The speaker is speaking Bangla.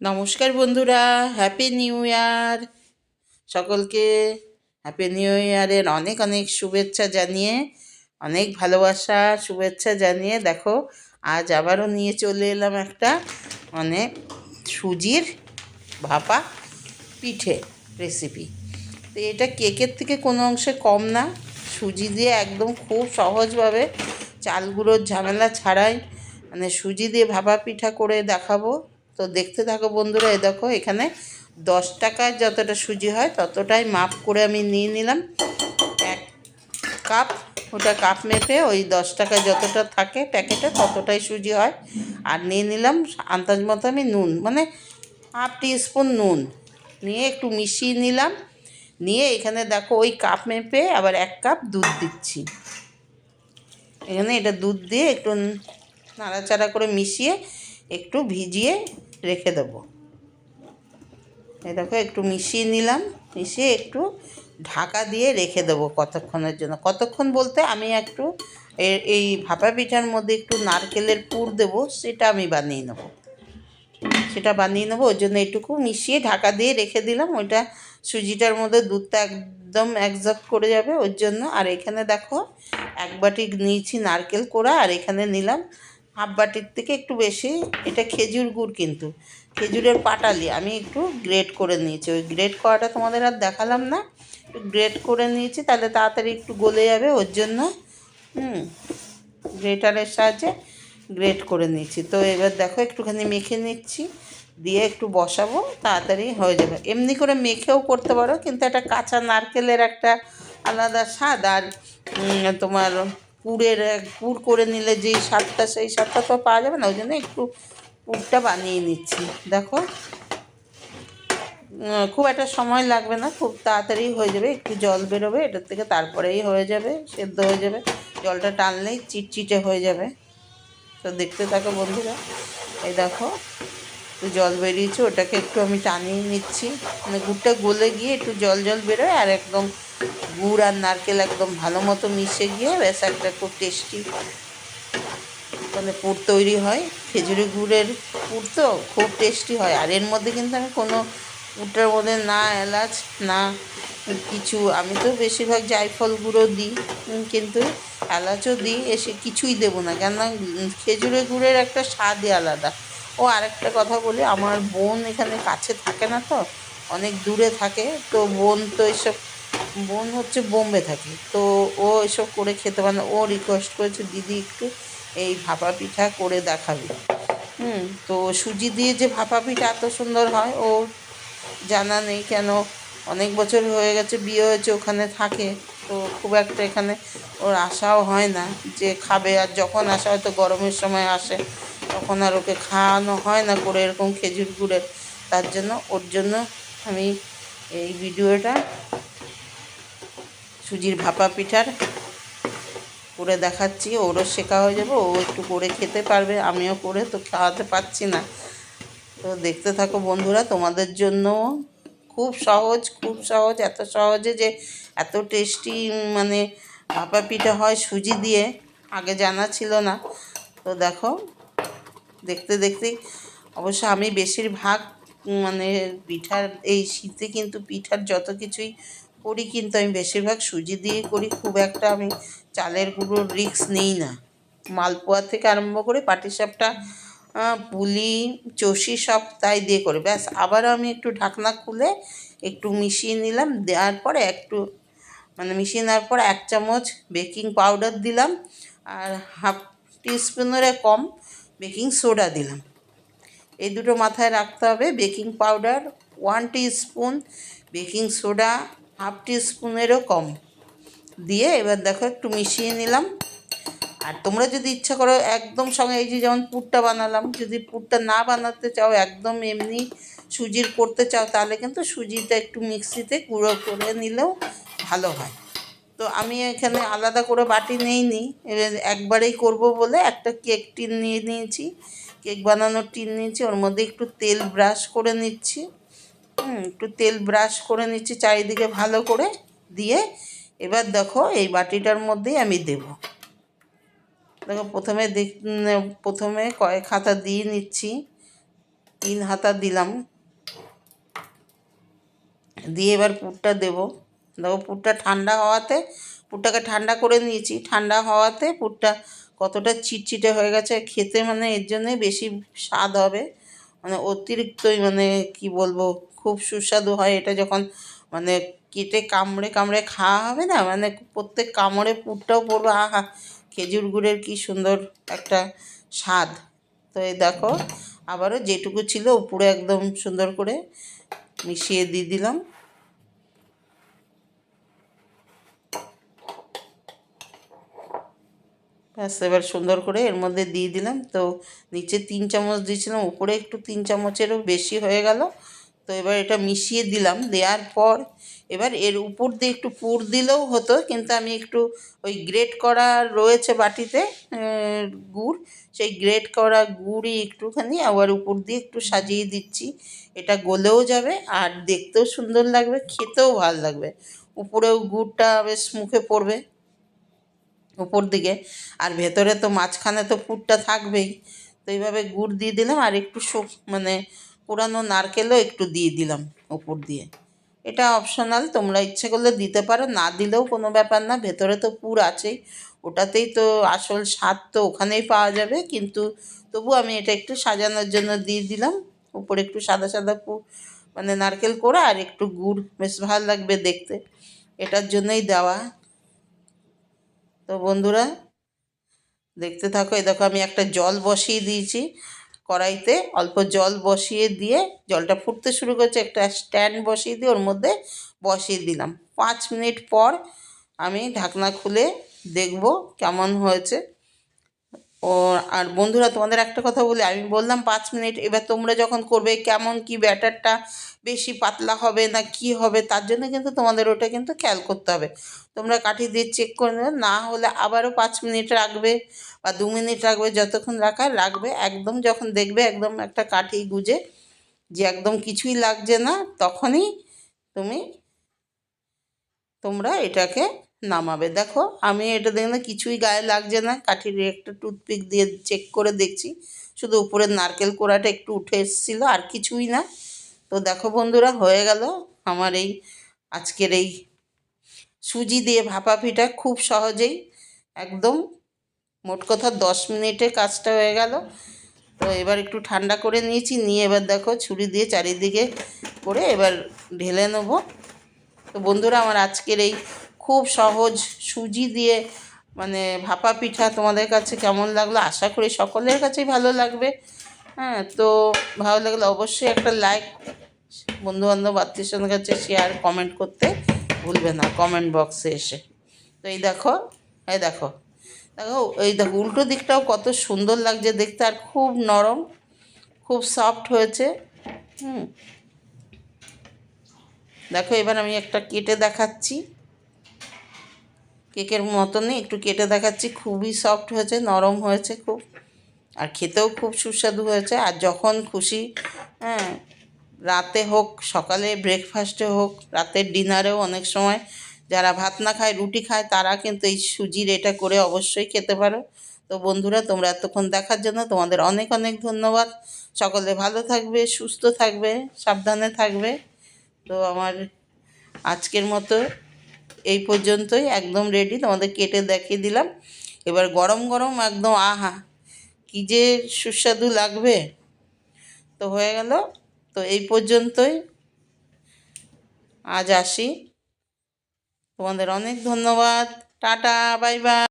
নমস্কার বন্ধুরা হ্যাপি নিউ ইয়ার সকলকে হ্যাপি নিউ ইয়ারের অনেক অনেক শুভেচ্ছা জানিয়ে, অনেক ভালোবাসা, শুভেচ্ছা জানিয়ে দেখো, আজ আবারও নিয়ে চলে এলাম একটা মানে সুজির ভাপা পিঠে রেসিপি তো এটা কেকের থেকে কোনো অংশে কম না, সুজি দিয়ে একদম খুব সহজভাবে চালগুলোর ঝামেলা ছাড়াই মানে সুজি দিয়ে ভাপা পিঠা করে দেখাবো। তো দেখতে থাকো বন্ধুরা এ দেখো এখানে দশ টাকার যতটা সুজি হয় ততটাই মাপ করে আমি নিয়ে নিলাম। এক কাপ, ওটা কাপ মেপে ওই দশ টাকা যতটা থাকে প্যাকেটে ততটাই সুজি হয়। আর নিয়ে নিলাম আন্দাজ মতো আমি নুন মানে হাফ স্পুন নুন নিয়ে একটু মিশিয়ে নিলাম। নিয়ে এখানে দেখো ওই কাপ মেপে আবার এক কাপ দুধ দিচ্ছি। এখানে এটা দুধ দিয়ে একটু নাড়াচাড়া করে মিশিয়ে একটু ভিজিয়ে রেখে দেবো। এই দেখো, একটু মিশিয়ে নিলাম, মিশিয়ে একটু ঢাকা দিয়ে রেখে দেবো কতক্ষণের জন্য। কতক্ষণ বলতে আমি একটু এই ভাপা পিঠার মধ্যে একটু নারকেলের পুর দেবো, সেটা আমি বানিয়ে নেব। সেটা বানিয়ে নেব ওই জন্য এটুকু মিশিয়ে ঢাকা দিয়ে রেখে দিলাম। ওইটা সুজিটার মধ্যে দুধটা একদম একজাক্ট করে যাবে ওর জন্য। আর এখানে দেখো, এক বাটি নিয়েছি নারকেল কোড়া, আর এখানে নিলাম হাফ বাটির থেকে একটু বেশি, এটা খেজুর গুড় কিন্তু। খেজুরের পাটালি, আমি একটু গ্রেট করে নিয়েছি। ওই গ্রেট করাটা তোমাদের আর দেখালাম না। একটু গ্রেট করে নিয়েছি, তাহলে তাড়াতাড়ি একটু গলে যাবে, ওর জন্য, হুম গ্রেটারের সাহায্যে গ্রেট করে নিয়েছি। তো এবার দেখো, একটুখানি মেখে নিচ্ছি, দিয়ে একটু বসাবো, তাড়াতাড়ি হয়ে যাবে। এমনি করে মেখেও করতে পারো, কিন্তু একটা কাঁচা নারকেলের একটা আলাদা স্বাদ, আর তোমার পুরের পুর করে নিলে যেই স্বাদটা, সেই স্বাদটা তো পাওয়া যাবে না, ওই জন্য একটু পুরটা বানিয়ে নিচ্ছি। দেখো খুব একটা সময় লাগবে না, খুব তাড়াতাড়ি হয়ে যাবে, একটু জল বেরোবে, এটার থেকে তারপরেই হয়ে যাবে, সেদ্ধ হয়ে যাবে, জলটা টানলেই চিটচিটে হয়ে যাবে। তো দেখতে থাকো বন্ধুরা, এই দেখো, একটু জল বেরিয়েছে, ওটাকে একটু আমি টানিয়ে নিচ্ছি। মানে গুড়টা গলে গিয়ে একটু জল জল বেরোয় আর একদম গুড় আর নারকেল একদম ভালো মতো মিশে গিয়ে ব্যাস একটা খুব টেস্টি মানে পুর তৈরি হয়। খেজুরি গুড়ের পুর তো খুব টেস্টি হয়। আর এর মধ্যে কিন্তু আমি কোনো পুরটার মধ্যে না এলাচ না কিছু আমি তো বেশিরভাগ জায়ফল গুঁড়ো দিই কিন্তু এলাচও দিই এসে কিছুই দেবো না। কেননা উম, খেজুরের গুড়ের একটা স্বাদই আলাদা। ও আরেকটা কথা বলি আমার বোন এখানে কাছে থাকে না তো অনেক দূরে থাকে তো বোন তো এসব বোন হচ্ছে বোম্বে থাকে। তো ও এসব করে খেতে পারে না। ও রিকোয়েস্ট করেছে, দিদি একটু এই ভাপা পিঠা করে দেখাবি। হুম, তো সুজি দিয়ে যে ভাপা পিঠা এত সুন্দর হয় ও জানা নেই কেন। অনেক বছর হয়ে গেছে, বিয়ে হয়েছে, ওখানে থাকে। তো খুব একটা এখানে ওর আশাও হয় না যে খাবে। আর যখন আসা, হয়তো গরমের সময় আসে, তখন আর ওকে খাওয়ানো হয় না করে এরকম খেজুর গুড়ের। তার জন্য ওর জন্য আমি এই ভিডিওটা সুজির ভাপা পিঠার করে দেখাচ্ছি, ওরও শেখা হয়ে যাবে, ও একটু করে খেতে পারবে, আমিও করে তো খাওয়াতে পারছি না। তো দেখতে থাকো বন্ধুরা, তোমাদের জন্য খুব সহজ খুব সহজ, এত সহজে যে এত টেস্টি মানে ভাপা পিঠা হয় সুজি দিয়ে, আগে জানা ছিল না। তো দেখো, দেখতে দেখতেই অবশ্য আমি বেশিরভাগ মানে পিঠার, এই শীতে কিন্তু পিঠার যত কিছুই করি, কিন্তু আমি বেশিরভাগ সুজি দিয়ে করি, খুব একটা আমি চালের গুঁড়োর রিস্ক নিই না। মালপোয়া থেকে আরম্ভ করে পাটিসাপটা পুলি, চষি সব তাই দিয়ে করে। ব্যাস, আবারও আমি একটু ঢাকনা খুলে একটু মিশিয়ে নিলাম, দেওয়ার পরে একটু মানে মিশিয়ে নেওয়ার পর এক চামচ বেকিং পাউডার দিলাম আর হাফ টিস্পুনের কম বেকিং সোডা দিলাম। এই দুটো মাথায় রাখতে হবে। Baking powder, one spoon baking soda half স্পুনেরও কম। দিয়ে এবার দেখো একটু মিশিয়ে নিলাম। আর তোমরা যদি ইচ্ছা করো একদম সঙ্গে এই যে যেমন পুরটা বানালাম, যদি পুরটা না বানাতে চাও, একদম এমনি সুজির করতে চাও, তাহলে কিন্তু সুজিটা একটু মিক্সিতে গুঁড়ো করে নিলেও ভালো হয়। তো আমি এখানে আলাদা করে বাটি নেইনি, এবার একবারেই করব বলে একটা কেক টিন নিয়ে নিয়েছি। কেক বানানোর টিন নিয়েছি, ওর মধ্যে একটু তেল ব্রাশ করে নিচ্ছি। হুম, একটু তেল ব্রাশ করে নিচ্ছি চারিদিকে ভালো করে, দিয়ে এবার দেখো এই বাটিটার মধ্যেই আমি দেবো। দেখো প্রথমে দেখ প্রথমে কয়েক হাতা দিয়ে নিচ্ছি, তিন হাতা দিলাম। দিয়ে এবার পুরটা দেবো। দেখো পুরটা ঠান্ডা হওয়াতে, পুরটাকে ঠান্ডা করে নিয়েছি। ঠান্ডা হওয়াতে পুরটা কতটা চিটচিটে হয়ে গেছে। খেতে মানে এর জন্যই বেশি স্বাদ হবে। মানে অতিরিক্তই মানে কি বলব? খুব সুস্বাদু হয়। এটা যখন মানে কেটে কামড়ে কামড়ে খাওয়া হবে না মানে প্রত্যেক কামড়ে পুরটাও পড়বে, আহা, খেজুর গুড়ের কি সুন্দর একটা স্বাদ। তো এই দেখো, আবারও যেটুকু ছিল উপরে একদম সুন্দর করে মিশিয়ে দিয়ে দিলাম। ব্যাস, এবার সুন্দর করে এর মধ্যে দিয়ে দিলাম। তো নিচে তিন চামচ দিয়েছিলাম, উপরে একটু তিন চামচেরও বেশি হয়ে গেল। তো এবার এটা মিশিয়ে দিলাম, দেওয়ার পর এবার এর উপর দিয়ে একটু পুর দিলেও হতো, কিন্তু আমি একটু ওই গ্রেট করা রয়েছে বাটিতে গুড়, সেই গ্রেট করা গুড়ই একটুখানি আবার উপর দিয়ে একটু সাজিয়ে দিচ্ছি। এটা গলেও যাবে আর দেখতেও সুন্দর লাগবে, খেতেও ভালো লাগবে। উপরেও গুড়টা বেশ মুখে পড়বে উপর দিকে, আর ভেতরে তো মাঝখানে তো পুরটা থাকবেই। তো এইভাবে গুড় দিয়ে দিলাম আর একটু মানে পুরানো নারকেলও একটু দিয়ে দিলাম উপর দিয়ে। এটা অপশনাল তোমরা ইচ্ছে করলে দিতে পারো, না দিলেও কোনো ব্যাপার না, ভেতরে তো পুর আছেই। ওটাতেই তো আসল স্বাদ তো ওখানেই পাওয়া যাবে, কিন্তু তবু আমি এটা একটু সাজানোর জন্য দিয়ে দিলাম। উপরে একটু সাদা সাদা পুর মানে নারকেল করে আর একটু গুড়, বেশ ভালো লাগবে দেখতে। এটার জন্যই দেওয়া। তো বন্ধুরা, দেখতে থাকো, এই দেখো আমি একটা জল বসিয়ে দিয়েছি। কড়াইতে অল্প জল বসিয়ে দিয়ে জলটা ফুটতে শুরু করেছে, একটা স্ট্যান্ড বসিয়ে দিয়ে ওর মধ্যে বসিয়ে দিলাম। পাঁচ মিনিট পর আমি ঢাকনা খুলে দেখব কেমন হয়েছে। ও আর বন্ধুরা তোমাদের একটা কথা বলি, আমি বললাম পাঁচ মিনিট, এবার তোমরা যখন করবে কেমন কি ব্যাটারটা বেশি পাতলা হবে না কি হবে, তার জন্য কিন্তু তোমাদের ওটা কিন্তু খেয়াল করতে হবে। তোমরা কাঠি দিয়ে চেক করে নেবে, না হলে আবারও পাঁচ মিনিট রাখবে বা দু মিনিট রাখবে, যতক্ষণ রাখা রাখবে, একদম যখন দেখবে একদম একটা কাঠি গুজে যে একদম কিছুই লাগছে না, তখনই তুমি তোমরা এটাকে নামাবে। দেখো, আমি এটা দেখে কিছুই গায়ে লাগছে না। কাঠির একটা টুথপিক দিয়ে চেক করে দেখছি। শুধু উপরের নারকেল কোড়াটা একটু উঠে এসেছিল, আর কিছুই না। তো দেখো বন্ধুরা, হয়ে গেল আমার এই আজকের এই সুজি দিয়ে ভাপা পিঠা খুব সহজেই, একদম মোট কথা দশ মিনিটে কাজটা হয়ে গেল। তো এবার একটু ঠান্ডা করে নিয়েছি, নিয়ে এবার দেখো ছুরি দিয়ে চারিদিকে করে এবার ঢেলে নেব। তো বন্ধুরা, আমার আজকের এই খুব সহজ সুজি দিয়ে মানে ভাপা পিঠা তোমাদের কাছে কেমন লাগল? আশা করি সকলের কাছেই ভালো লাগবে। হ্যাঁ তো ভালো লাগলে অবশ্যই একটা লাইক বন্ধুবান্ধব, আত্মীয় স্বজনের কাছে শেয়ার কমেন্ট করতে ভুলবে না কমেন্ট বক্সে এসে। তো এই দেখো এই দেখো দেখো, এই দেখো, উল্টো দিকটাও কত সুন্দর লাগছে দেখতে আর খুব নরম, খুব সফট হয়েছে। হুম, দেখো, এবার আমি একটা কেটে দেখাচ্ছি। কেকের মতনই একটু কেটে দেখাচ্ছি, খুবই সফট হয়েছে, নরম হয়েছে খুব। আর খেতেও খুব সুস্বাদু হয়েছে। আর যখন খুশি হ্যাঁ রাতে হোক, সকালে ব্রেকফাস্টে হোক, রাতের ডিনারেও অনেক সময় যারা ভাত না খায়, রুটি খায়, তারা কিন্তু এই সুজির এটা করে অবশ্যই খেতে পারো। তো বন্ধুরা, তোমরা এতক্ষণ দেখার জন্য তোমাদের অনেক অনেক ধন্যবাদ। সকলে ভালো থাকবে, সুস্থ থাকবে, সাবধানে থাকবে। তো আমার আজকের মতো এই পর্যন্তই, একদম রেডি তোমাদের কেটে দেখিয়ে দিলাম। এবার গরম গরম একদম, আহা, কী যে সুস্বাদু লাগবে। তো হয়ে গেল, তো এই পর্যন্তই। আজ আসি। তোমাদের অনেক ধন্যবাদ। Tata, bye bye.